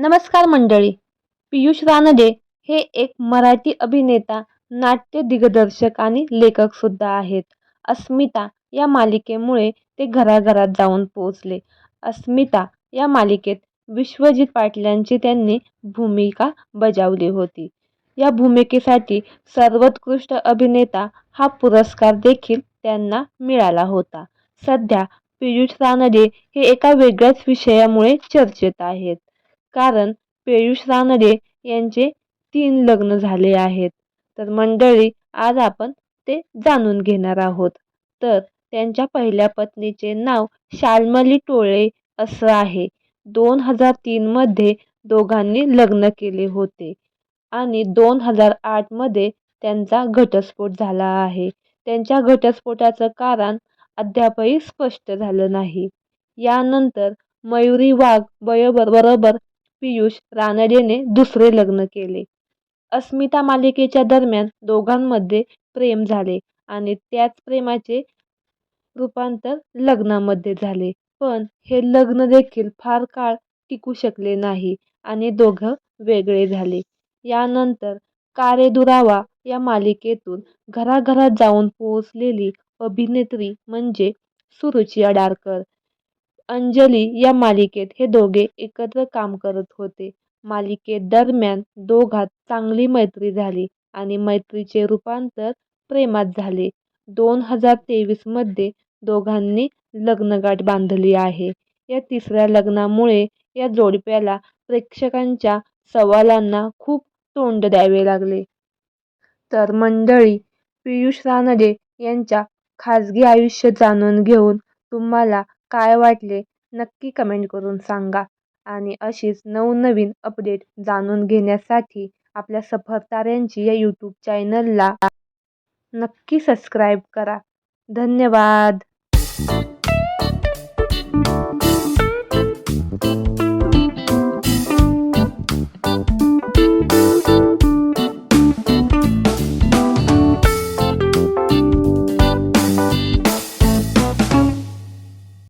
नमस्कार मंडळी पियुष रानडे हे एक मराठी अभिनेता नाट्य दिग्दर्शक आणि लेखक सुद्धा आहेत. अस्मिता या मालिकेमुळे ते घराघरात जाऊन पोचले अस्मिता या मालिकेत विश्वजित पाटलांची त्यांनी भूमिका बजावली होती. या भूमिकेसाठी सर्वोत्कृष्ट अभिनेता हा पुरस्कार देखील त्यांना मिळाला होता. सध्या पियुष रानडे हे एका वेगळ्याच विषयामुळे चर्चेत आहेत. कारण पियुष रानडे यांचे तीन लग्न झाले आहेत. तर मंडळी आज आपण ते जाणून घेणार आहोत. तर त्यांच्या पहिल्या पत्नीचे नाव शाल्मली टोळे असं आहे. दोन हजार तीनमध्ये दोघांनी लग्न केले होते आणि दोन हजार आठमध्ये त्यांचा घटस्फोट झाला आहे. त्यांच्या घटस्फोटाचं कारण अद्यापही स्पष्ट झालं नाही. यानंतर मयुरी वाघ बरोबर पियुष रानडेने दुसरे लग्न केले. अस्मिता मालिकेच्या दरम्यान दोघांमध्ये प्रेम झाले आणि त्याच प्रेमाचे रूपांतर लग्नामध्ये झाले. पण हे लग्न देखील फार काळ टिकू शकले नाही आणि दोघं वेगळे झाले. यानंतर कारे दुरावा या मालिकेतून घराघरात जाऊन पोहोचलेली अभिनेत्री म्हणजे सुरुची अडारकर. अंजली या मालिकेत हे दोघे एकत्र काम करत होते. मालिकेदरम्यान दोघात चांगली मैत्री झाली आणि मैत्रीचे रूपांतर प्रेमात झाले. दोन हजार तेवीसमध्ये दोघांनी लग्नगाठ बांधली आहे. या तिसऱ्या लग्नामुळे या जोडप्याला प्रेक्षकांच्या सवालांना खूप तोंड द्यावे लागले. तर मंडळी पियुष रानडे यांच्या खाजगी आयुष्य जाणून घेऊन तुम्हाला काय वाटले नक्की कमेंट करून सांगा. आणि अशीच नवनवीन अपडेट जाणून घेण्यासाठी आपल्या सफरताऱ्यांची या यूट्यूब चॅनलला नक्की सबस्क्राईब करा. धन्यवाद!